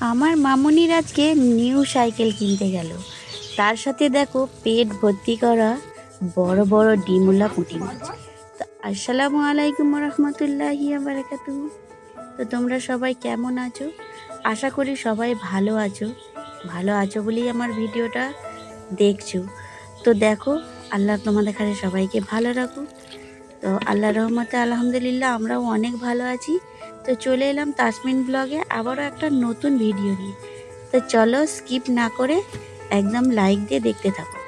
আমার মামুনির আজকে new cycle কিনতে গেল। তার সাথে দেখো পেট ভর্তি করা বড় বড় ডিমুলা পুঁটি মাছ। তো আসসালামু আলাইকুম রহমতুল্লাহি বারাকাতু তো তোমরা সবাই কেমন আছো? আশা করি সবাই ভালো আছো। ভালো আছো বলেই আমার ভিডিওটা দেখছ। তো দেখো, আল্লাহ তোমাদের কাছে সবাইকে ভালো রাখুক। তো আল্লাহ রহমতে আলহামদুলিল্লাহ, আমরাও অনেক ভালো আছি। তো চলে এলাম তাসমিন ব্লগে আবারও একটা নতুন ভিডিও নিয়ে। তো চলো স্কিপ না করে একদম লাইক দিয়ে দেখতে থাকো।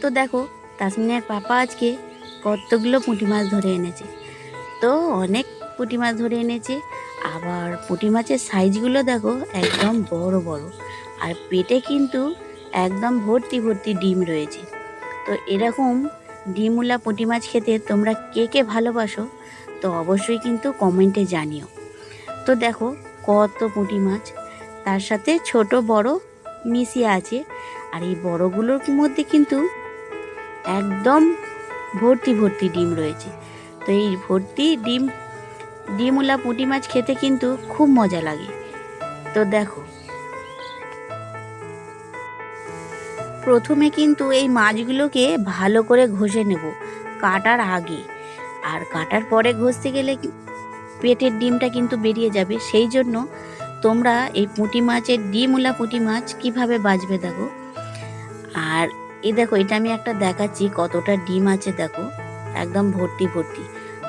তো দেখো, তাসমিনের পাপা আজকে কতগুলো পুঁটি মাছ ধরে এনেছে। তো অনেক পুঁটি মাছ ধরে এনেছে, আবার পুঁটি মাছের সাইজগুলো দেখো একদম বড় বড়। আর পেটে কিন্তু একদম ভর্তি ভর্তি ডিম রয়েছে। তো এরকম ডিমওয়ালা পুঁটি মাছ খেতে তোমরা কে কে ভালোবাসো? তো অবশ্যই কিন্তু কমেন্টে জানিও। তো দেখো কত পুঁটি মাছ, তার সাথে ছোট বড় মিশিয়ে আছে, আর এই বড়গুলোর মধ্যে কিন্তু একদম ভর্তি ভর্তি ডিম রয়েছে। তো এই ভর্তি ডিম ডিমওয়ালা পুঁটি মাছ খেতে কিন্তু খুব মজা লাগে। তো দেখো। প্রথমে কিন্তু এই মাছগুলোকে ভালো করে ঘষে নেব কাটার আগে। আর কাটার পরে ঘষতে গেলে পেটের ডিমটা কিন্তু বেরিয়ে যাবে। সেই জন্য তোমরা এই পুঁটি মাছের ডিমওয়ালা পুঁটি মাছ কীভাবে বাজবে দেখো। আর এই দেখো, এটা আমি একটা দেখাচ্ছি কতটা ডিম আছে দেখো, একদম ভর্তি ভর্তি।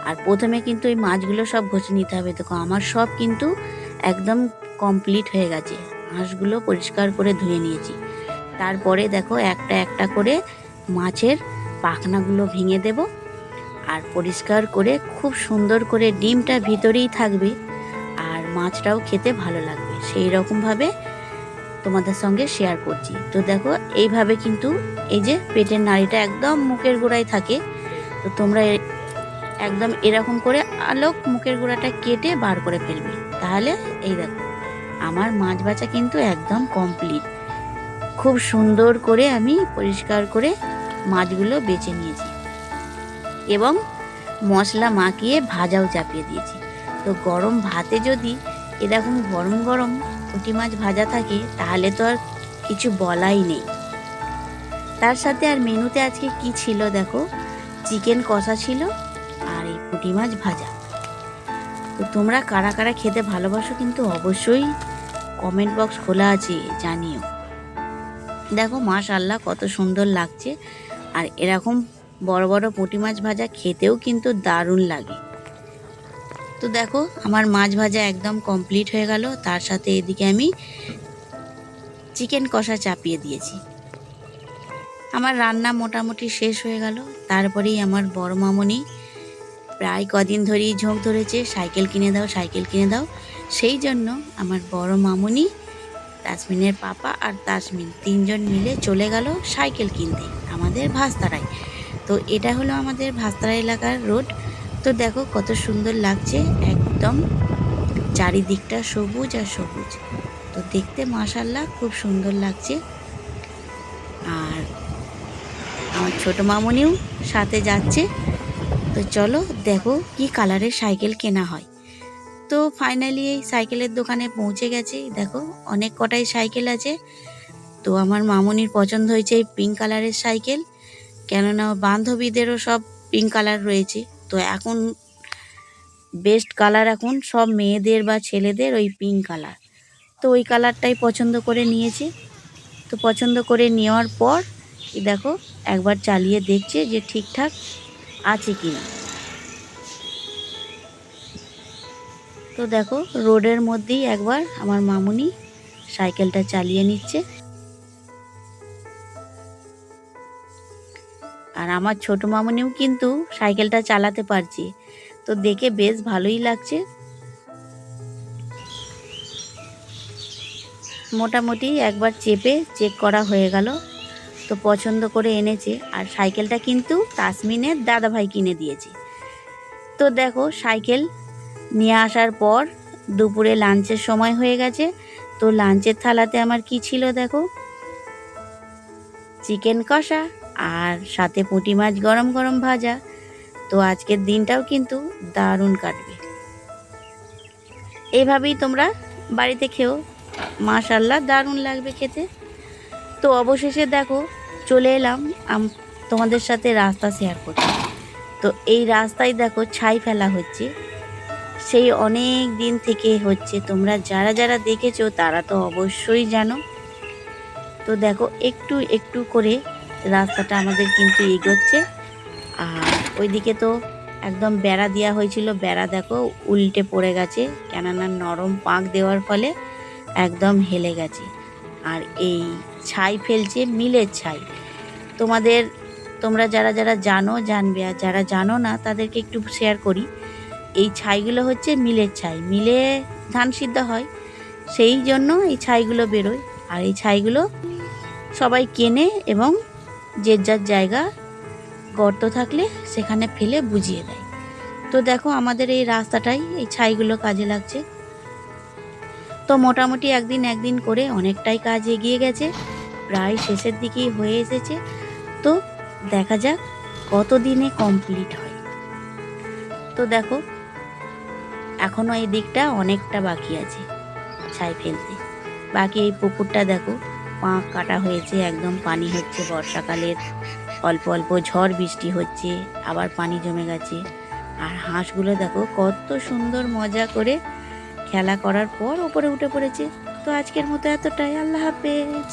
আর প্রথমে কিন্তু এই মাছগুলো সব ঘষে নিতে হবে। দেখো, আমার সব কিন্তু একদম কমপ্লিট হয়ে গেছে। হাঁসগুলো পরিষ্কার করে ধুয়ে নিয়েছি। তারপরে দেখো, একটা একটা করে মাছের পাখনাগুলো ভেঙে দেব। আর পরিষ্কার করে খুব সুন্দর করে ডিমটা ভিতরেই থাকবে আর মাছটাও খেতে ভালো লাগবে। সেই রকমভাবে তোমাদের সঙ্গে শেয়ার করছি। তো দেখো, এইভাবে কিন্তু এই যে পেটের নাড়িটা একদম মুখের গোড়ায় থাকে। তো তোমরা একদম এরকম করে আলোক মুখের গোড়াটা কেটে বার করে ফেলবে। তাহলে এই দেখো, আমার মাছ বাছা কিন্তু একদম কমপ্লিট খুব সুন্দর করে আমি পরিষ্কার করে মাছগুলো বেছে নিয়েছি। এবং মশলা মাখিয়ে ভাজাও চাপিয়ে দিয়েছি। তো গরম ভাতে যদি এরকম গরম গরম পুঁটি মাছ ভাজা থাকে, তাহলে তো আর কিছু বলাই নেই। তার সাথে আর মেনুতে আজকে কি ছিল দেখো? চিকেন কষা ছিল আর এই পুঁটি মাছ ভাজা। তো তোমরা কারা কারা খেতে ভালোবাসো কিন্তু অবশ্যই কমেন্ট বক্স খোলা আছে, জানিও। দেখো মাশাল্লাহ কত সুন্দর লাগছে। আর এরকম বড় বড় পুঁটি মাছ ভাজা খেতেও কিন্তু দারুণ লাগে। তো দেখো, আমার মাছ ভাজা একদম কমপ্লিট হয়ে গেল। তার সাথে এদিকে আমি চিকেন কষা চাপিয়ে দিয়েছি। আমার রান্না মোটামুটি শেষ হয়ে গেল। তারপরেই আমার বড় মামনি প্রায় কদিন ধরেই ঝোঁক ধরেছে, সাইকেল কিনে দাও, সাইকেল কিনে দাও। সেই জন্য আমার বড় মামনি, তাসমিনের পাপা আর তাসমিন তিনজন মিলে চলে গেল সাইকেল কিনতে, আমাদের ভাস্তারায়। তো এটা হলো আমাদের ভাস্তারা এলাকার রোড। তো দেখো কত সুন্দর লাগছে, একদম চারিদিকটা সবুজ আর সবুজ। তো দেখতে মাশাল্লাহ খুব সুন্দর লাগছে। আর আমার ছোট মামনিও সাথে যাচ্ছে। তো চলো দেখো কি কালারের সাইকেল কেনা হয়। তো ফাইনালি এই সাইকেলের দোকানে পৌঁছে গেছে। দেখো অনেক কটাই সাইকেল আছে। তো আমার মামনির পছন্দ হয়েছে এই পিঙ্ক কালারের সাইকেল। কেননা বান্ধবীদেরও সব পিঙ্ক কালার রয়েছে। তো এখন বেস্ট কালার এখন সব মেয়েদের বা ছেলেদের ওই পিঙ্ক কালার তো ওই কালারটাই পছন্দ করে নিয়েছে। তো পছন্দ করে নেওয়ার পর দেখো, একবার চালিয়ে দেখছে যে ঠিকঠাক আছে কি না তো দেখো, রোডের মধ্যেই একবার আমার মামুনি সাইকেলটা চালিয়ে নিচ্ছে। আর আমার ছোট মামনিও কিন্তু সাইকেলটা চালাতে পারছে। তো দেখে বেশ ভালোই লাগছে। মোটামুটি একবার চেপে চেক করা হয়ে গেল। তো পছন্দ করে এনেছে। আর সাইকেলটা কিন্তু তাসমিনের দাদাভাই কিনে দিয়েছে। তো দেখো, সাইকেল নিয়ে আসার পর দুপুরে লাঞ্চের সময় হয়ে গেছে। তো লাঞ্চের থালাতে আমার কি ছিল দেখো? চিকেন কষা আর সাথে পুঁটি মাছ গরম গরম ভাজা। তো আজকের দিনটাও কিন্তু দারুণ কাটবে। এইভাবেই তোমরা বাড়িতে খেও। মাশাল্লাহ দারুণ লাগবে খেতে। তো অবশেষে দেখো, চলে এলাম তোমাদের সাথে রাস্তা শেয়ার করতে। তো এই রাস্তায় দেখো ছাই ফেলা হচ্ছে। সেই অনেক দিন থেকে হচ্ছে। তোমরা যারা যারা দেখেছ তারা তো অবশ্যই জানো। তো দেখো, একটু একটু করে রাস্তাটা আমাদের কিন্তু এগোচ্ছে। আর ওইদিকে তো একদম বেড়া দেওয়া হয়েছিল। বেড়া দেখো উল্টে পড়ে গেছে, কেননা নরম পাঁক দেওয়ার ফলে একদম হেলে গেছে। আর এই ছাই ফেলছে, মিলের ছাই। তোমাদের, তোমরা যারা যারা জানো, জানবে, আর যারা জানো না, তাদেরকে একটু শেয়ার করি। এই ছাইগুলো হচ্ছে মিলের ছাই। মিলে ধান সিদ্ধ হয়, সেই জন্য এই ছাইগুলো বেরোয়। আর এই ছাইগুলো সবাই কেনে এবং যে যার জায়গা গর্ত থাকলে সেখানে ফেলে বুঝিয়ে দেয়। তো দেখো আমাদের এই রাস্তাটাই, এই ছাইগুলো কাজে লাগছে। তো মোটামুটি একদিন একদিন করে অনেকটাই কাজ এগিয়ে গেছে, প্রায় শেষের দিকেই হয়ে এসেছে। তো দেখা যাক কত দিনে কমপ্লিট হয়। তো দেখো এখনও এই দিকটা অনেকটা বাকি আছে, ছাই ফেলতে। বাকি এই পুকুরটা দেখো পাঁক কাটা হয়েছে, একদম পানি হচ্ছে বর্ষাকালের অল্প অল্প ঝড় বৃষ্টি হচ্ছে, আবার পানি জমে গেছে। আর হাঁসগুলো দেখো, কত সুন্দর মজা করে খেলা করার পর ওপরে উঠে পড়েছে। তো আজকের মতো এতটাই, আল্লাহ হাফেজ।